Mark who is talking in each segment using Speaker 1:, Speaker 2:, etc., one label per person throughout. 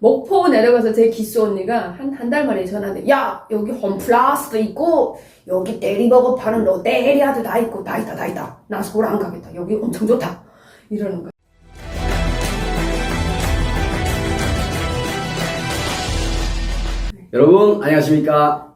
Speaker 1: 목포 내려가서 제 기수 언니가 한 한 달 만에 전화돼. 야 여기 홈플러스도 있고 여기 대리버거 파는 롯데리아도 다 있고 다 있다 다 있다. 나 서울 안 가겠다. 여기 엄청 좋다. 이러는 거야.
Speaker 2: 여러분 안녕하십니까?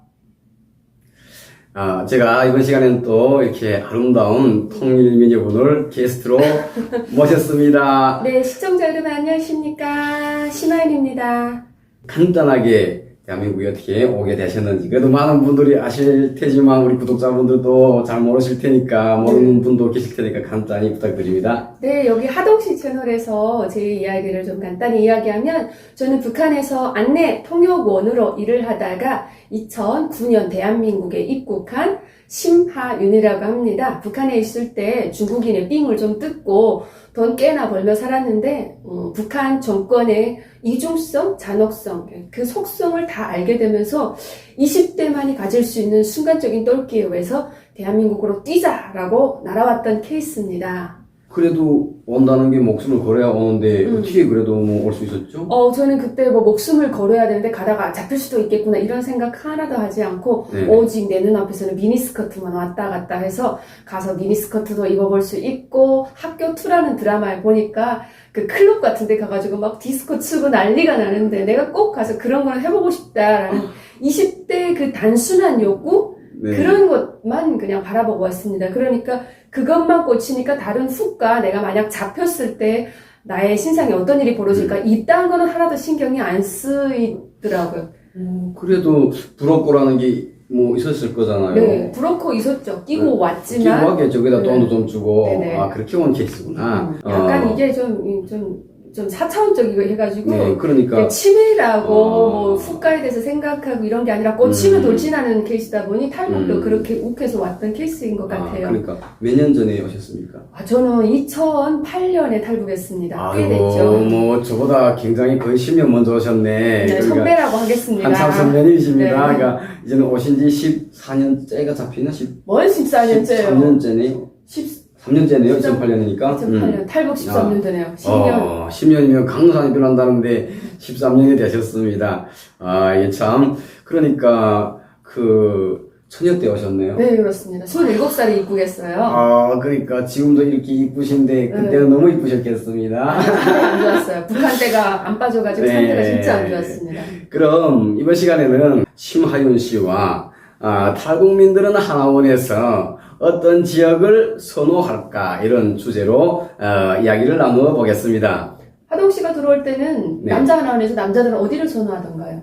Speaker 2: 아, 제가 이번 시간에는 또 이렇게 아름다운 통일미녀분을 게스트로 모셨습니다.
Speaker 1: 네 시청자 여러분 안녕하십니까 심하연입니다.
Speaker 2: 간단하게 대한민국에 어떻게 오게 되셨는지 그래도 많은 분들이 아실 테지만 우리 구독자분들도 잘 모르실 테니까 모르는 분도 계실 테니까 간단히 부탁드립니다.
Speaker 1: 네, 여기 하동시 채널에서 제 이야기를 좀 간단히 이야기하면 저는 북한에서 안내 통역원으로 일을 하다가 2009년 대한민국에 입국한 심하윤이라고 합니다. 북한에 있을 때 중국인의 삥을 좀 뜯고 돈 꽤나 벌며 살았는데 어, 북한 정권의 이중성, 잔혹성, 그 속성을 다 알게 되면서 20대만이 가질 수 있는 순간적인 똘끼에 의해서 대한민국으로 뛰자라고 날아왔던 케이스입니다.
Speaker 2: 그래도 온다는 게 목숨을 걸어야 오는데
Speaker 1: 음.
Speaker 2: 어떻게 그래도 뭐 올 수 있었죠?
Speaker 1: 어, 저는 그때 뭐 목숨을 걸어야 되는데 가다가 잡힐 수도 있겠구나 이런 생각 하나도 하지 않고
Speaker 2: 네.
Speaker 1: 오직 내 눈앞에서는 미니스커트만 왔다 갔다 해서 가서 미니스커트도 입어볼 수 있고 학교 투라는 드라마에 보니까 그 클럽 같은 데 가가지고 막 디스코 추고 난리가 나는데 내가 꼭 가서 그런 걸 해보고 싶다라는 20대 그 단순한 욕구
Speaker 2: 네.
Speaker 1: 그런 것만 그냥 바라보고 왔습니다. 그러니까 그것만 꽂히니까 다른 훅과 내가 만약 잡혔을 때 나의 신상에 어떤 일이 벌어질까 이딴 거는 하나도 신경이 안 쓰이더라고요.
Speaker 2: 어, 그래도 부럽고라는 게 뭐 있었을 거잖아요.
Speaker 1: 네, 브로커 있었죠. 끼고
Speaker 2: 네.
Speaker 1: 왔지만
Speaker 2: 기부하겠죠. 거기다
Speaker 1: 네.
Speaker 2: 돈도 좀 주고.
Speaker 1: 네네.
Speaker 2: 아, 그렇게 온 케이스구나.
Speaker 1: 음, 약간
Speaker 2: 어,
Speaker 1: 이게 좀, 이- 좀, 좀 사차원적이고 해가지고
Speaker 2: 네, 그러니까.
Speaker 1: 그냥 치매라고
Speaker 2: 어.
Speaker 1: 뭐 후가에 대해서 생각하고 이런 게 아니라 꽂히면
Speaker 2: 음.
Speaker 1: 돌진하는 케이스다 보니 탈북도
Speaker 2: 음.
Speaker 1: 그렇게 욱해서 왔던 케이스인 것
Speaker 2: 아,
Speaker 1: 같아요.
Speaker 2: 그러니까 몇 년 전에 오셨습니까?
Speaker 1: 아, 저는 2008년에 탈북했습니다. 꽤 됐죠.
Speaker 2: 뭐, 저보다 굉장히 거의 10년 먼저 오셨네.
Speaker 1: 네,
Speaker 2: 그러니까
Speaker 1: 선배라고 하겠습니다.
Speaker 2: 한참 선배님이십니다.
Speaker 1: 네.
Speaker 2: 그러니까, 이제는 오신 지 14년째가 잡히나? 10,
Speaker 1: 뭔 14년째예요?
Speaker 2: 13년째네요.
Speaker 1: 10,
Speaker 2: 3년째네요.
Speaker 1: 13
Speaker 2: 2008년이니까.
Speaker 1: 2008년 탈북 13년 전에요. 10년.
Speaker 2: 어, 10년이면 강산이 변한다는데 13년이 되셨습니다. 아, 이게 참. 그러니까, 그, 처녀 때 오셨네요.
Speaker 1: 네, 그렇습니다. 27살에 입국했어요.
Speaker 2: 아, 그러니까 지금도 이렇게 이쁘신데 그때는 너무 이쁘셨겠습니다.
Speaker 1: 상태 안 좋았어요. 북한 때가 안 빠져가지고
Speaker 2: 네.
Speaker 1: 상태가 진짜 안 좋았습니다.
Speaker 2: 그럼 이번 시간에는 심하윤 씨와 아, 탈북민들은 하나원에서 어떤 지역을 선호할까 이런 주제로 어, 이야기를 나누어 보겠습니다.
Speaker 1: 하동 씨가 들어올 때는
Speaker 2: 네.
Speaker 1: 남자 하나원에서 남자들은 어디를 선호하던가요?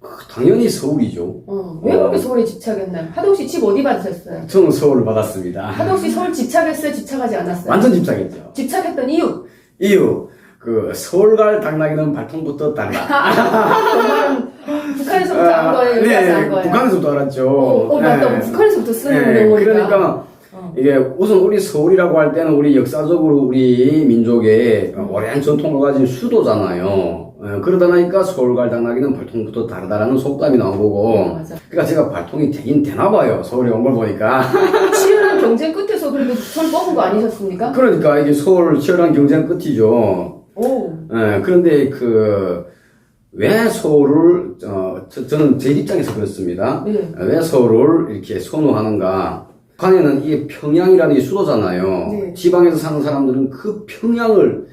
Speaker 2: 그, 당연히 서울이죠.
Speaker 1: 어, 왜 그렇게 서울에 집착했나요? 하동 씨 집 어디 받으셨어요?
Speaker 2: 저는 서울을 받았습니다.
Speaker 1: 하동 씨 서울 집착했어요? 집착하지 않았어요?
Speaker 2: 완전 집착했죠.
Speaker 1: 집착했던 이유?
Speaker 2: 이유 그 서울 갈 당나귀는 발통부터 달라.
Speaker 1: 북한에서부터 안 거예요? 여기 와서 안
Speaker 2: 네,
Speaker 1: 거예요?
Speaker 2: 북한에서부터 알았죠.
Speaker 1: 어, 어, 맞다.
Speaker 2: 네.
Speaker 1: 북한에서부터 쓰는
Speaker 2: 네,
Speaker 1: 용어니까.
Speaker 2: 그러니까
Speaker 1: 어.
Speaker 2: 이게 우선 우리 서울이라고 할 때는 우리 역사적으로 우리 민족의 오랜 전통을 가진 수도잖아요. 어, 그러다 보니까 서울 갈 당나귀는 발통부터 다르다라는 속담이 나온 거고.
Speaker 1: 어, 맞아.
Speaker 2: 그러니까 제가 발통이 되긴 되나 봐요. 서울에 온 걸 보니까.
Speaker 1: 치열한 경쟁 끝에서 그래도 서울 뽑은 거 아니셨습니까?
Speaker 2: 그러니까 이게 서울 치열한 경쟁 끝이죠.
Speaker 1: 오.
Speaker 2: 예, 그런데 그, 왜 서울을, 어, 저, 저는 제 입장에서 그렇습니다.
Speaker 1: 네.
Speaker 2: 왜 서울을 이렇게 선호하는가? 북한에는 이게 평양이라는 게 수도잖아요.
Speaker 1: 네.
Speaker 2: 지방에서 사는 사람들은 그 평양을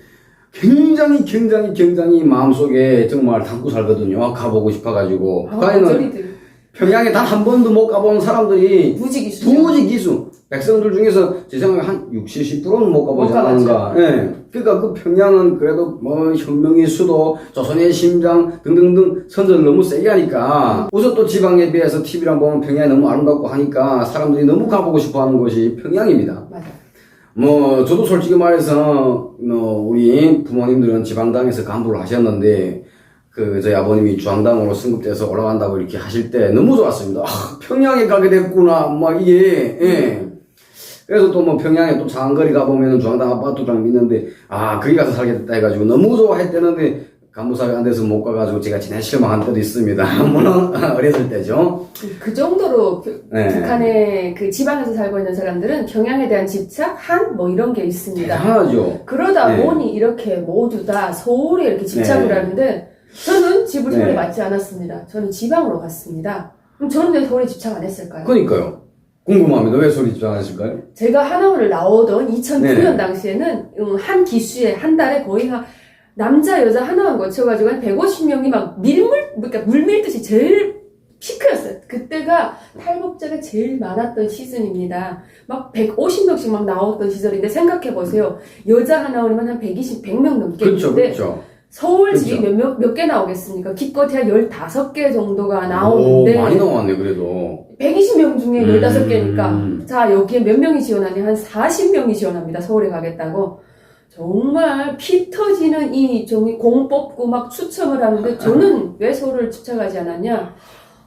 Speaker 2: 굉장히 굉장히 굉장히 마음속에 정말 담고 살거든요. 가보고 싶어가지고.
Speaker 1: 아,
Speaker 2: 북한에는. 평양에 단 한 번도 못 가본 사람들이
Speaker 1: 무지 기수죠.
Speaker 2: 도무지 기수. 백성들 중에서 제 생각에 한 60, 70%는 못 가보지
Speaker 1: 못.
Speaker 2: 않은가. 예. 그러니까 그 평양은 그래도 뭐 혁명의 수도, 조선의 심장 등등등 선전을 너무 세게 하니까 우선 또 지방에 비해서 TV랑 보면 평양이 너무 아름답고 하니까 사람들이 너무 가보고 싶어 하는 곳이 평양입니다.
Speaker 1: 맞아.
Speaker 2: 뭐 저도 솔직히 말해서 뭐 우리 부모님들은 지방 당에서 간부를 하셨는데 그 저희 아버님이 중앙당으로 승급돼서 올라간다고 이렇게 하실 때 너무 좋았습니다. 아, 평양에 가게 됐구나. 막 이게 예. 그래서 또 뭐 평양에 또 장거리 가보면 중앙당 아파트랑 있는데 아 거기 가서 살게 됐다 해가지고 너무 좋아했대는데 간부사회 안 돼서 못 가가지고 제가 지난 실망한 때도 있습니다. 물론 어렸을 때죠.
Speaker 1: 그- 그 정도로 그-
Speaker 2: 네.
Speaker 1: 북한의 그 지방에서 살고 있는 사람들은 평양에 대한 집착, 한, 뭐 이런 게 있습니다.
Speaker 2: 대단하죠.
Speaker 1: 그러다
Speaker 2: 네.
Speaker 1: 보니 이렇게 모두 다 서울에 이렇게 집착을
Speaker 2: 네.
Speaker 1: 하는데 저는 집을 서울에
Speaker 2: 네.
Speaker 1: 맞지 않았습니다. 저는 지방으로 갔습니다. 그럼 저는 왜 서울에 집착 안 했을까요?
Speaker 2: 그러니까요. 궁금합니다. 왜 소리 집중하실까요?
Speaker 1: 제가 하나원을 나오던 2009년
Speaker 2: 네네.
Speaker 1: 당시에는 음, 한 기수에 한 달에 거의 한 남자 여자 하나원 거쳐가지고 한 150명이 막 밀물 그러니까 물 밀듯이 제일 피크였어요. 그때가 탈북자가 제일 많았던 시즌입니다. 막 150명씩 막 나왔던 시절인데 생각해 보세요. 여자 하나원이면 한 120, 100명 넘게
Speaker 2: 그렇죠,
Speaker 1: 있는데
Speaker 2: 그렇죠.
Speaker 1: 서울 집이
Speaker 2: 그렇죠.
Speaker 1: 몇, 몇, 몇 개 나오겠습니까? 기껏 해야 15개 정도가
Speaker 2: 오,
Speaker 1: 나오는데
Speaker 2: 많이 나왔네, 그래도.
Speaker 1: 120명 중에
Speaker 2: 음.
Speaker 1: 15개니까 자 여기에 몇 명이 지원하냐 한 40명이 지원합니다 서울에 가겠다고 정말 피 터지는 이 종이 공 뽑고 막 추첨을 하는데 저는 왜 서울을 집착하지 않았냐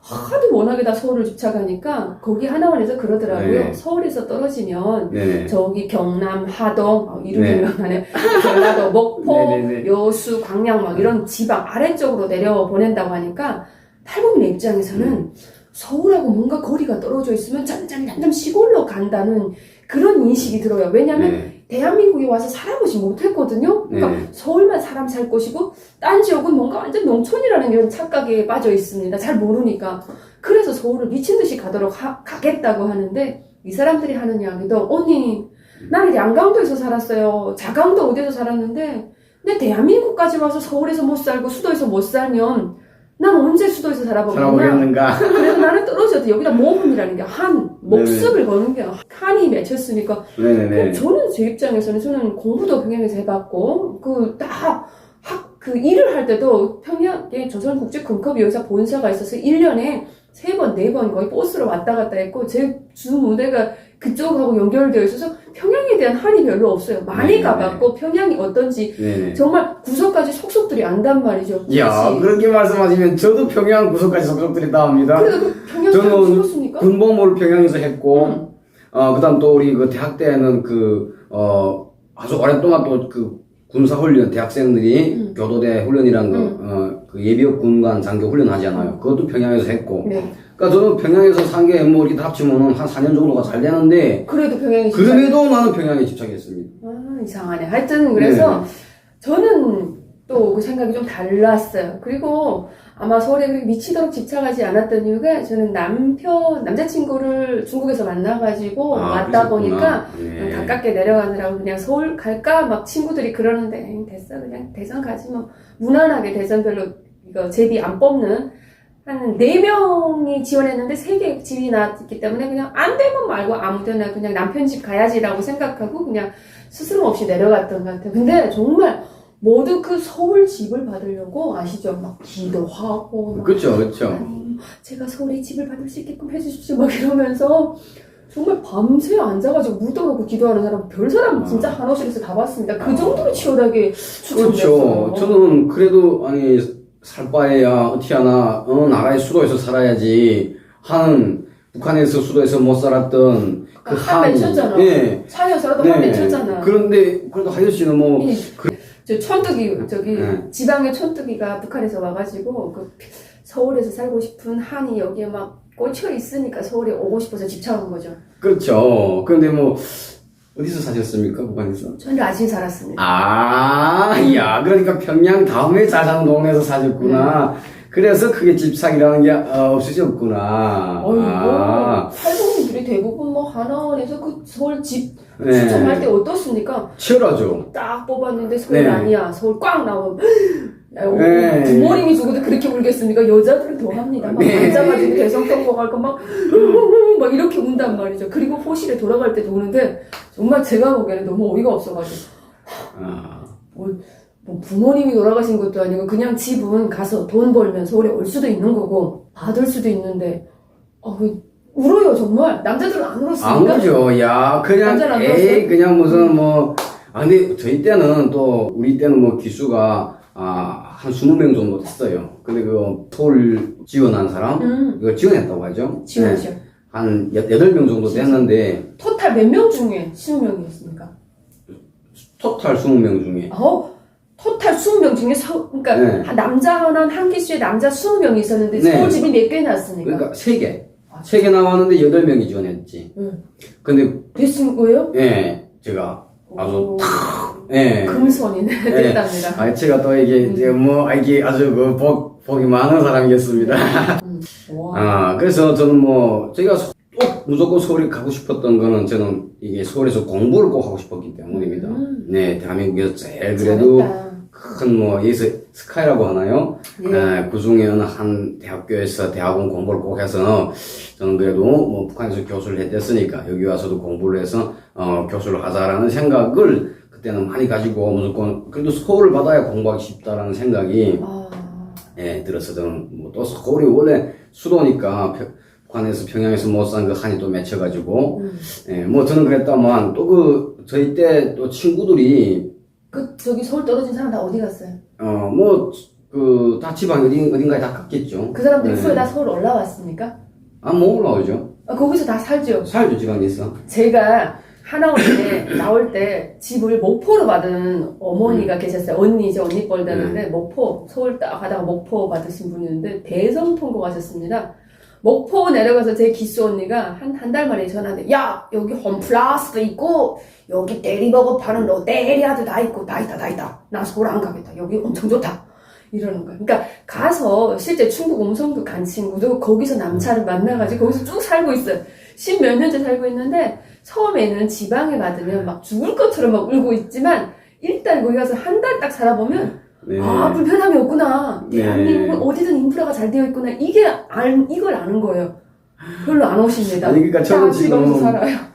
Speaker 1: 하도 워낙에 다 서울을 집착하니까 거기 하나원에서 그러더라고요
Speaker 2: 네.
Speaker 1: 서울에서 떨어지면
Speaker 2: 네네.
Speaker 1: 저기 경남 하동 어, 이름이
Speaker 2: 네.
Speaker 1: 기억나네 전라도 목포
Speaker 2: 네 네 네.
Speaker 1: 여수 광양 막 이런 지방 아래쪽으로 내려 보낸다고 하니까 탈북민 입장에서는
Speaker 2: 음.
Speaker 1: 서울하고 뭔가 거리가 떨어져 있으면 점점 점점 시골로 간다는 그런 인식이 들어요. 왜냐하면
Speaker 2: 네.
Speaker 1: 대한민국에 와서 살아보지 못했거든요. 그러니까
Speaker 2: 네.
Speaker 1: 서울만 사람 살 곳이고 딴 지역은 뭔가 완전 농촌이라는 이런 착각에 빠져 있습니다. 잘 모르니까. 그래서 서울을 미친 듯이 가도록 하- 가겠다고 하는데 이 사람들이 하는 이야기도 언니 나는 양강도에서 살았어요. 자강도 어디서 살았는데 근데 대한민국까지 와서 서울에서 못 살고 수도에서 못 살면 난 언제 수도에서 살아보겠나?
Speaker 2: 살아보겠는가?
Speaker 1: 그래서 나는 떨어져도 여기다 모험이라는 게 한 목숨을 거는 게 한이 맺혔으니까
Speaker 2: 네네네.
Speaker 1: 저는 제 입장에서는 저는 공부도 평양에서 해봤고 그 다 학 그 일을 할 때도 평양에 조선국제금컵여사 본사가 있어서 1년에 세 번, 네 번 거의 버스로 왔다 갔다 했고 제 주 무대가 그쪽하고 연결되어 있어서 평양에 대한 한이 별로 없어요. 많이
Speaker 2: 네네.
Speaker 1: 가봤고 평양이 어떤지
Speaker 2: 네네.
Speaker 1: 정말 구석까지 속속들이 안단 말이죠.
Speaker 2: 이야,
Speaker 1: 그치?
Speaker 2: 그렇게 말씀하시면 저도 평양 구석까지 속속들이 다 합니다.
Speaker 1: 그래도 그 평양
Speaker 2: 저는
Speaker 1: 죽었습니까?
Speaker 2: 군복무를 평양에서 했고,
Speaker 1: 음.
Speaker 2: 어, 그 다음 또 우리 그 대학 때는 그, 어, 아주 오랫동안 또 그 군사 훈련, 대학생들이
Speaker 1: 음.
Speaker 2: 교도대 훈련이란 거,
Speaker 1: 음.
Speaker 2: 어, 그 예비역 군관 장교 훈련 하잖아요. 그것도 평양에서 했고.
Speaker 1: 네.
Speaker 2: 그러니까 저는 평양에서 산게 뭐 이렇게 다 합치면 한 4년 정도가 잘 되는데,
Speaker 1: 그래도 평양이 진짜
Speaker 2: 그럼에도 나는 평양에 집착했습니다.
Speaker 1: 아, 이상하네. 하여튼 그래서
Speaker 2: 네.
Speaker 1: 저는 또 그 생각이 좀 달랐어요. 그리고 아마 서울에 미치도록 집착하지 않았던 이유가 저는 남편 남자친구를 중국에서 만나가지고
Speaker 2: 아,
Speaker 1: 왔다
Speaker 2: 그러셨구나.
Speaker 1: 보니까
Speaker 2: 네.
Speaker 1: 가깝게 내려가느라고 그냥 서울 갈까 막 친구들이 그러는데 됐어 그냥 대선 가지 뭐 무난하게 대선 별로 이거 제비 안 뽑는 한 네 명이 지원했는데 세 개 집이 나왔기 때문에 그냥 안 되면 말고 아무 데나 그냥 남편 집 가야지라고 생각하고 그냥 스스럼 없이 내려갔던 것 같아요. 근데 정말 모두 그 서울 집을 받으려고 아시죠? 막 기도하고 막
Speaker 2: 그렇죠, 그렇죠.
Speaker 1: 제가 서울에 집을 받을 수 있게끔 해주십시오. 막 이러면서 정말 밤새 앉아가지고 묻어놓고 기도하는 사람, 별 사람 진짜 한호실에서 다 봤습니다. 그
Speaker 2: 아.
Speaker 1: 정도로 치열하게 추천됐어요.
Speaker 2: 그렇죠. 저는 그래도 아니 살 바에야 어떻게 하나 어느 나라의 수도에서 살아야지 하는 북한에서 수도에서 못 살았던
Speaker 1: 그한
Speaker 2: 한이
Speaker 1: 맺혔잖아.
Speaker 2: 예.
Speaker 1: 4년 살아도 한 맺혔잖아.
Speaker 2: 그런데 그래도 하여 씨는 뭐
Speaker 1: 이, 저 촌뜨기, 저기,
Speaker 2: 네.
Speaker 1: 지방의 촌뜨기가 북한에서 와가지고, 그 서울에서 살고 싶은 한이 여기에 막 꽂혀 있으니까 서울에 오고 싶어서 집착한 거죠.
Speaker 2: 그렇죠. 그런데 뭐 어디서 사셨습니까 북한에서?
Speaker 1: 저는 라진 살았습니다.
Speaker 2: 아, 야, 그러니까 평양 다음에 자산동에서 사셨구나. 그래서 그게 집착이라는 게 어, 없으셨구나.
Speaker 1: 어이구,
Speaker 2: 아,
Speaker 1: 탈북민들이 대부분 뭐 하나원에서 그 서울 집
Speaker 2: 네.
Speaker 1: 추천할 때 어떻습니까?
Speaker 2: 치열하죠.
Speaker 1: 딱 뽑았는데 서울
Speaker 2: 네.
Speaker 1: 아니야. 서울 꽉 나오면 야, 어,
Speaker 2: 네.
Speaker 1: 부모님이 죽어도 그렇게 울겠습니까? 여자들은 더 합니다. 막
Speaker 2: 네.
Speaker 1: 앉아가지고 대성 선거 갈 거 막 막 이렇게 운단 말이죠. 그리고 호실에 돌아갈 때도 우는데 정말 제가 보기에는 너무 어이가 없어가지고
Speaker 2: 아,
Speaker 1: 뭐 부모님이 돌아가신 것도 아니고 그냥 집은 가서 돈 벌면 서울에 올 수도 있는 거고 받을 수도 있는데 아, 그 울어요 정말 남자들은
Speaker 2: 안안
Speaker 1: 울었습니까?
Speaker 2: 그죠. 야,
Speaker 1: 남자는 안
Speaker 2: 그냥, 에이,
Speaker 1: 들었어요?
Speaker 2: 그냥 무슨 뭐, 아, 근데 저희 때는 또, 우리 때는 뭐 기수가, 아, 한 20명 정도 됐어요. 근데 그, 토를 지원한 사람?
Speaker 1: 음,
Speaker 2: 이거 지원했다고 하죠? 네.
Speaker 1: 지원이죠.
Speaker 2: 한 8명 정도 됐는데,
Speaker 1: 토탈 몇 명 중에 20명이었습니까?
Speaker 2: 토탈 20명 중에.
Speaker 1: 어, 토탈 20명 중에 서, 그러니까
Speaker 2: 네.
Speaker 1: 한 남자 하나 한 기수에 남자 20명이 있었는데
Speaker 2: 네.
Speaker 1: 서울 집이 몇 개 났습니까?
Speaker 2: 그러니까 3개.
Speaker 1: 아,
Speaker 2: 3개 나왔는데 8명이 지원했지.
Speaker 1: 응.
Speaker 2: 근데,
Speaker 1: 됐은 거예요?
Speaker 2: 예, 제가, 아주
Speaker 1: 오,
Speaker 2: 예.
Speaker 1: 금손이네 됐답니다.
Speaker 2: 아, 제가 또 이게,
Speaker 1: 음.
Speaker 2: 이제 뭐, 아, 이게 아주 그 복, 복이 많은 사람이겠습니다.
Speaker 1: 와.
Speaker 2: 아, 그래서 저는 뭐, 제가 소- 꼭 무조건 서울에 가고 싶었던 거는 저는 이게 서울에서 공부를 꼭 하고 싶었기 때문입니다.
Speaker 1: 음.
Speaker 2: 네, 대한민국에서 제일 그래도
Speaker 1: 잘했다.
Speaker 2: 큰 뭐, 여기서 스카이라고 하나요?
Speaker 1: 예.
Speaker 2: 아, 그 중에 어느 한 대학교에서 대학원 공부를 꼭 해서 저는 그래도 뭐 북한에서 교수를 했댔으니까 여기 와서도 공부를 해서 어, 교수를 하자라는 생각을 그때는 많이 가지고 무조건 그래도 서울을 받아야 공부하기 쉽다라는 생각이
Speaker 1: 아,
Speaker 2: 예, 들어서 저는 뭐 또 서울이 원래 수도니까 평- 북한에서 평양에서 못 산 그 한이 또 맺혀가지고
Speaker 1: 음.
Speaker 2: 예, 뭐 저는 그랬다만 또 그 저희 때 또 친구들이
Speaker 1: 그 저기 서울 떨어진 사람 다 어디 갔어요?
Speaker 2: 어 뭐 그 다 지방 어디 어딘가에 다 갔겠죠.
Speaker 1: 그 사람들이
Speaker 2: 네.
Speaker 1: 후에 다 서울 올라왔습니까?
Speaker 2: 아 뭐 올라오죠.
Speaker 1: 아, 거기서 다 살죠.
Speaker 2: 살죠 지방에서.
Speaker 1: 제가 하나원에 나올 때 집을 목포로 받은 어머니가 계셨어요. 언니 이제 언니 뻘 되는데 목포 서울 딱 가다가 목포 받으신 분이었는데 대성 통곡하셨습니다. 목포 내려가서 제 기수 언니가 한 한 달 만에 전화한테 야 여기 홈플러스도 있고 여기 대리버거 파는 롯데리아도 다 있고 다 있다 다 있다 나 서울 안 가겠다 여기 엄청 좋다 이러는 거야. 그러니까 가서 실제 충북 음성도 간 친구도 거기서 남차를 만나가지고 거기서 쭉 살고 있어요. 십몇 년째 살고 있는데 처음에는 지방에 받으면 막 죽을 것처럼 막 울고 있지만 일단 거기 가서 한 달 딱 살아보면
Speaker 2: 네.
Speaker 1: 아 불편함이 없구나.
Speaker 2: 네.
Speaker 1: 대한민국은 어디든 인프라가 잘 되어 있구나. 이게 알, 이걸 아는 거예요. 별로 안 오십니다.
Speaker 2: 아니 그러니까 저는 지금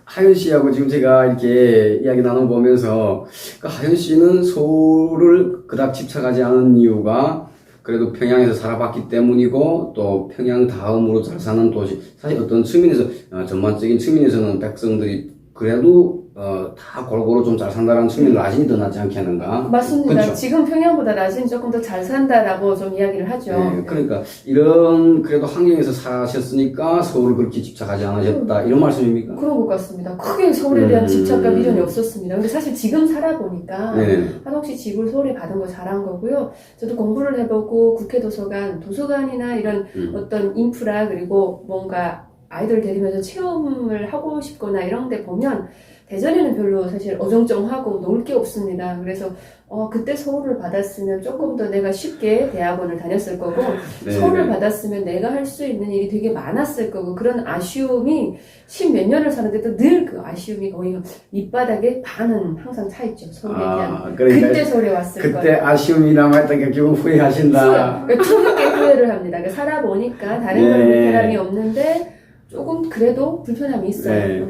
Speaker 2: 하연 씨하고 지금 제가 이렇게 이야기 나눠보면서 그 하연 씨는 서울을 그닥 집착하지 않은 이유가 그래도 평양에서 살아봤기 때문이고 또 평양 다음으로 잘 사는 도시 사실 어떤 측면에서 어, 전반적인 측면에서는 백성들이 그래도 어, 다 골고루 좀 잘 산다는 측면을 라진이 더 낫지 않겠는가
Speaker 1: 맞습니다
Speaker 2: 그렇죠.
Speaker 1: 지금 평양보다 낮은 조금 더 잘 산다라고 좀 이야기를 하죠
Speaker 2: 네, 그러니까 이런 그래도 환경에서 사셨으니까 서울을 그렇게 집착하지 않으셨다 이런 말씀입니까?
Speaker 1: 그런 것 같습니다 크게 서울에 대한
Speaker 2: 음.
Speaker 1: 집착과 미련이 없었습니다 근데 사실 지금 살아보니까
Speaker 2: 네.
Speaker 1: 한옥씨 집을 서울에 받은 거 잘한 거고요. 저도 공부를 해보고 국회 도서관, 도서관이나 이런
Speaker 2: 음.
Speaker 1: 어떤 인프라 그리고 뭔가 아이들 데리면서 체험을 하고 싶거나 이런 데 보면 대전에는 별로 사실 어정쩡하고 놀 게 없습니다. 그래서 어, 그때 서울을 받았으면 조금 더 내가 쉽게 대학원을 다녔을 거고
Speaker 2: 네.
Speaker 1: 서울을 받았으면 내가 할 수 있는 일이 되게 많았을 거고 그런 아쉬움이 십몇 년을 사는데도 늘 그 아쉬움이 거의 밑바닥에 반은 항상 차 있죠. 서울에
Speaker 2: 아, 그러니까
Speaker 1: 그때 서울에 왔을
Speaker 2: 그때
Speaker 1: 거예요.
Speaker 2: 아쉬움이라고 했다니까 결국 후회하신다.
Speaker 1: 그러니까 두렵게 후회를 합니다. 그러니까 살아보니까 다른 건
Speaker 2: 네.
Speaker 1: 불편함이 없는데 조금 그래도 불편함이 있어요.
Speaker 2: 네.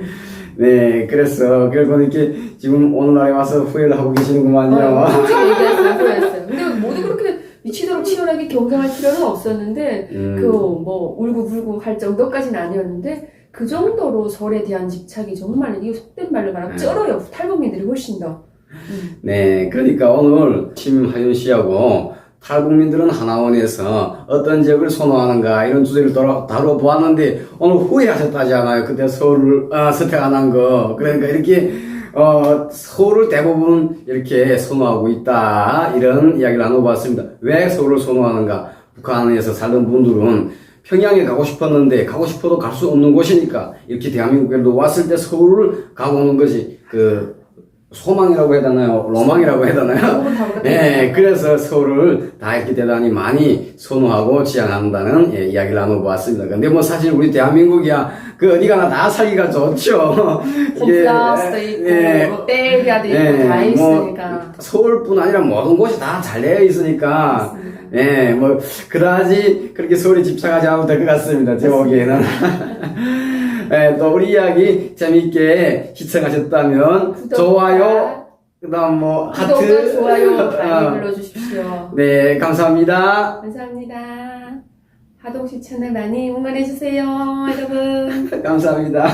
Speaker 1: 음.
Speaker 2: 네, 그래서 결국 이렇게 지금 오늘날에 와서 후회를 하고 계시는구만요.
Speaker 1: 어. 후회했어요. 근데 모두 그렇게 미치도록 치열하게 경쟁할 필요는 없었는데
Speaker 2: 음,
Speaker 1: 그 뭐 울고 불고 할 정도까지는 아니었는데 그 정도로 설에 대한 집착이 정말 이게 속된 말로 말하면
Speaker 2: 네.
Speaker 1: 쩔어요. 탈북민들이 훨씬 더. 음.
Speaker 2: 네, 그러니까 오늘 심하윤 씨하고 탈북민들은 하나원에서 어떤 지역을 선호하는가 이런 주제를 다뤄, 다뤄보았는데 오늘 후회하셨다지 않아요? 그때 서울을 아, 선택 안 한 거. 그러니까 이렇게 어, 서울을 대부분 이렇게 선호하고 있다 이런 이야기를 나눠봤습니다. 왜 서울을 선호하는가? 북한에서 살던 분들은 평양에 가고 싶었는데 가고 싶어도 갈 수 없는 곳이니까 이렇게 대한민국에도 왔을 때 서울을 가고 오는 것이 그 소망이라고 해야 되나요? 로망이라고 해야 되나요? 네, 그래서 서울을 다 이렇게 대단히 많이 선호하고 지향한다는 예, 이야기를 나눠보았습니다. 근데 뭐 사실 우리 대한민국이야 그 어디 가나 다 살기가 좋죠.
Speaker 1: 홈플러스도 있고
Speaker 2: 예,
Speaker 1: 롯데리아도 있고
Speaker 2: 예, 다뭐
Speaker 1: 있으니까.
Speaker 2: 서울뿐 아니라 모든 곳이 다 잘 되어 있으니까
Speaker 1: 맞습니다.
Speaker 2: 예, 뭐 그다지 그렇게 서울에 집착하지 않아도 될 것 같습니다. 제 보기에는. 예, 또 우리 이야기 재미있게 시청하셨다면 좋아요, 그다음 뭐 하트,
Speaker 1: 좋아요
Speaker 2: 어,
Speaker 1: 많이 눌러주십시오.
Speaker 2: 네, 감사합니다.
Speaker 1: 감사합니다. 하동시 채널 많이 응원해주세요, 여러분.
Speaker 2: 감사합니다.